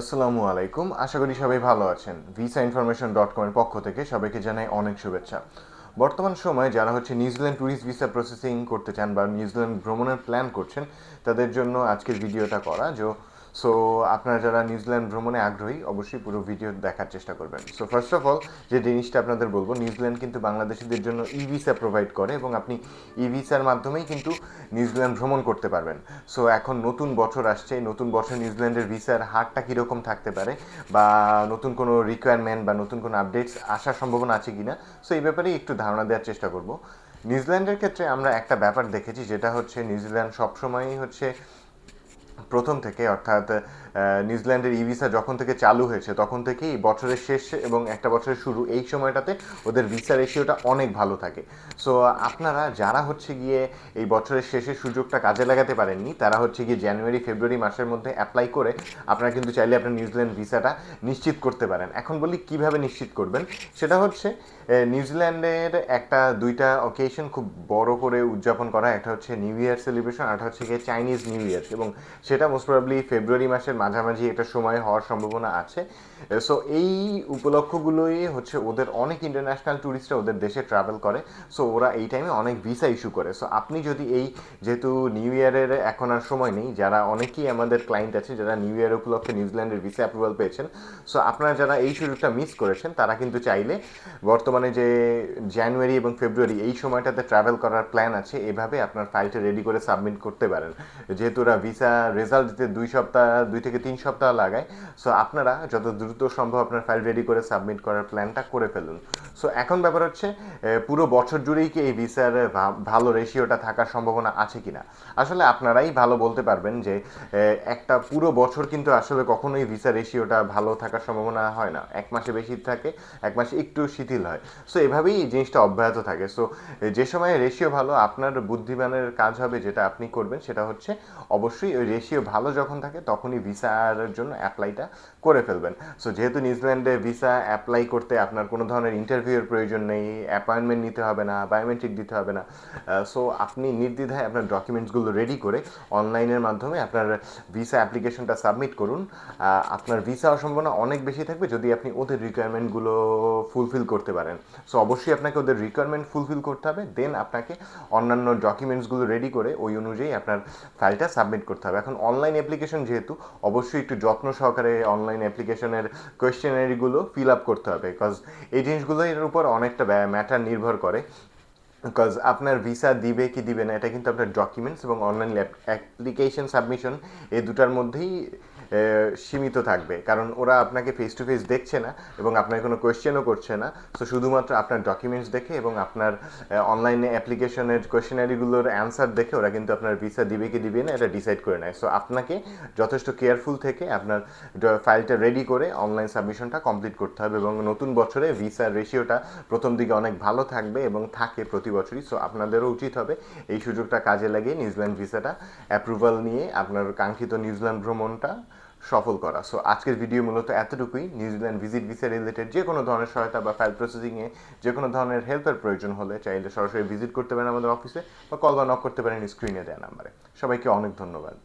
আসসালামু আলাইকুম। আশা করি সবাই ভালো আছেন। ভিসা ইনফরমেশন ডট কমের পক্ষ থেকে সবাইকে জানাই অনেক শুভেচ্ছা। বর্তমান সময়ে যারা হচ্ছে নিউজিল্যান্ড ট্যুরিস্ট ভিসা প্রসেসিং করতে চান বা নিউজিল্যান্ড ভ্রমণের প্ল্যান করছেন, তাদের জন্য আজকের ভিডিওটা করা, যে সো আপনারা যারা নিউজিল্যান্ড ভ্রমণে আগ্রহী, অবশ্যই পুরো ভিডিও দেখার চেষ্টা করবেন। সো ফার্স্ট অফ অল যে জিনিসটা আপনাদের বলব নিউজিল্যান্ড কিন্তু বাংলাদেশিদের জন্য ই ভিসা প্রোভাইড করে এবং আপনি ই ভিসার মাধ্যমেই কিন্তু নিউজিল্যান্ড ভ্রমণ করতে পারবেন। সো এখন নতুন বছর আসছে, নতুন বছর নিউজিল্যান্ডের ভিসার হারটা কীরকম থাকতে পারে বা নতুন কোনো রিকোয়ারমেন্ট বা নতুন কোনো আপডেটস আসার সম্ভাবনা আছে কি না সো এই ব্যাপারেই একটু ধারণা দেওয়ার চেষ্টা করব। নিউজিল্যান্ডের ক্ষেত্রে আমরা একটা ব্যাপার দেখেছি, যেটা হচ্ছে নিউজিল্যান্ড সবসময়ই হচ্ছে প্রথম থেকে, অর্থাৎ নিউজিল্যান্ডের ই ভিসা যখন থেকে চালু হয়েছে, তখন থেকেই বছরের শেষ এবং একটা বছরের শুরু এই সময়টাতে ওদের ভিসা রেশিওটা অনেক ভালো থাকে। সো আপনারা যারা হচ্ছে গিয়ে এই বছরের শেষে সুযোগটা কাজে লাগাতে পারেননি, তারা হচ্ছে গিয়ে জানুয়ারি ফেব্রুয়ারি মাসের মধ্যে অ্যাপ্লাই করে আপনারা কিন্তু চাইলে আপনার নিউজিল্যান্ড ভিসাটা নিশ্চিত করতে পারেন। এখন বলি কীভাবে নিশ্চিত করবেন? সেটা হচ্ছে নিউজিল্যান্ডের একটা, দুইটা অকেশন খুব বড় করে উদযাপন করা, একটা হচ্ছে নিউ ইয়ার সেলিব্রেশন আর একটা হচ্ছে গিয়ে চাইনিজ নিউ ইয়ার এবং সেটা মোস্ট প্রবাবলি ফেব্রুয়ারি মাসের মাঝামাঝি একটা সময় হওয়ার সম্ভাবনা আছে। সো এই উপলক্ষগুলোই হচ্ছে ওদের অনেক ইন্টারন্যাশনাল ট্যুরিস্টরা ওদের দেশে ট্রাভেল করে। সো ওরা এই টাইমে অনেক ভিসা ইস্যু করে। সো আপনি যদি এই যেহেতু নিউ ইয়ারের এখন আর সময় নেই, যারা অনেকেই আমাদের ক্লায়েন্ট আছে, যারা নিউ ইয়ার উপলক্ষে নিউজিল্যান্ডের ভিসা অ্যাপ্রুভাল পেয়েছেন সো আপনারা যারা এই সুযোগটা মিস করেছেন, তারা কিন্তু চাইলে বর্তমানে যে জানুয়ারি এবং ফেব্রুয়ারি এই সময়টাতে ট্রাভেল করার প্ল্যান আছে, এভাবে আপনার ফাইলটা রেডি করে সাবমিট করতে পারেন। যেহেতু ওরা ভিসা রেজাল্ট দিতে দুই সপ্তাহ, দুই থেকে তিন সপ্তাহ লাগায় সো আপনারা যত দ্রুত সম্ভব আপনার ফাইল রেডি করে সাবমিট করার প্ল্যানটা করে ফেলুন। সো এখন ব্যাপার হচ্ছে পুরো বছর জুড়েই কি এই ভিসার ভালো রেশিওটা থাকার সম্ভাবনা আছে কিনা? আসলে আপনারাই ভালো বলতে পারবেন যে একটা পুরো বছর কিন্তু আসলে কখনোই ভিসা রেশিওটা ভালো থাকার সম্ভাবনা হয় না। এক মাসে বেশি থাকে, এক মাসে একটু শিথিল হয়। সো এভাবেই জিনিসটা অব্যাহত থাকে। সো যে সময় রেশিও ভালো, আপনার বুদ্ধিমানের কাজ হবে যেটা আপনি করবেন, সেটা হচ্ছে অবশ্যই ওই রেশিও ভালো যখন থাকে, তখনই ভিসার জন্য অ্যাপ্লাইটা করে ফেলবেন। সো যেহেতু নিউজিল্যান্ডে ভিসা অ্যাপ্লাই করতে আপনার কোনো ধরনের ইন্টারভিউয়ের প্রয়োজন নেই অ্যাপয়েন্টমেন্ট নিতে হবে না বায়োমেট্রিক দিতে হবে না সো আপনি নির্দ্বিধায় আপনার ডকুমেন্টসগুলো রেডি করে অনলাইনের মাধ্যমে আপনার ভিসা অ্যাপ্লিকেশনটা সাবমিট করুন। আপনার ভিসা সম্ভাবনা অনেক বেশি থাকবে যদি আপনি ওদের রিকোয়ারমেন্টগুলো ফুলফিল করতে পারেন। সো অবশ্যই আপনাকে ওদের রিকোয়ারমেন্ট ফুলফিল করতে হবে দেন আপনাকে অন্যান্য ডকুমেন্টসগুলো রেডি করে ওই অনুযায়ী আপনার ফাইলটা সাবমিট করতে হবে। এখন অনলাইন অ্যাপ্লিকেশন যেহেতু, অবশ্যই একটু যত্ন সহকারে অনলাইন অ্যাপ্লিকেশনের কোয়েশ্চেনারিগুলো ফিল আপ করতে হবে বিকজ এই জিনিসগুলো এর উপর অনেকটা ম্যাটার নির্ভর করে। বিকজ আপনার ভিসা দিবে কি দিবে না, এটা কিন্তু আপনার ডকুমেন্টস এবং অনলাইন অ্যাপ্লিকেশন সাবমিশন এই দুটার মধ্যেই সীমিত থাকবে। কারণ ওরা আপনাকে ফেস টু ফেস দেখছে না এবং আপনার কোনো কোয়েশ্চেনও করছে না। সো শুধুমাত্র আপনার ডকুমেন্টস দেখে এবং আপনার অনলাইনে অ্যাপ্লিকেশনের কোয়েশ্চেনারিগুলোর অ্যান্সার দেখে ওরা কিন্তু আপনার ভিসা দিবে কি দিবে না, এটা ডিসাইড করে নেয়। সো আপনাকে যথেষ্ট কেয়ারফুল থেকে আপনার ফাইলটা রেডি করে অনলাইন সাবমিশনটা কমপ্লিট করতে হবে এবং নতুন বছরে ভিসার রেশিওটা প্রথম দিকে অনেক ভালো থাকবে এবং থাকে প্রতি বছরই। সো আপনাদেরও উচিত হবে এই সুযোগটা কাজে লাগিয়ে নিউজিল্যান্ড ভিসাটা অ্যাপ্রুভাল নিয়ে আপনার কাঙ্ক্ষিত নিউজিল্যান্ড ভ্রমণটা সফল করা। সো আজকের ভিডিও মূলত এতটুকুই। নিউজিল্যান্ড ভিজিট ভিসা রিলেটেড যে কোনো ধরনের সহায়তা বা ফাইল প্রসেসিংয়ে যে কোনো ধরনের হেল্পের প্রয়োজন হলে চাইলে সরাসরি ভিজিট করতে পারেন আমাদের অফিসে বা কল বা নক করতে পারেন স্ক্রিনে দেওয়া নাম্বারে সবাইকে অনেক ধন্যবাদ।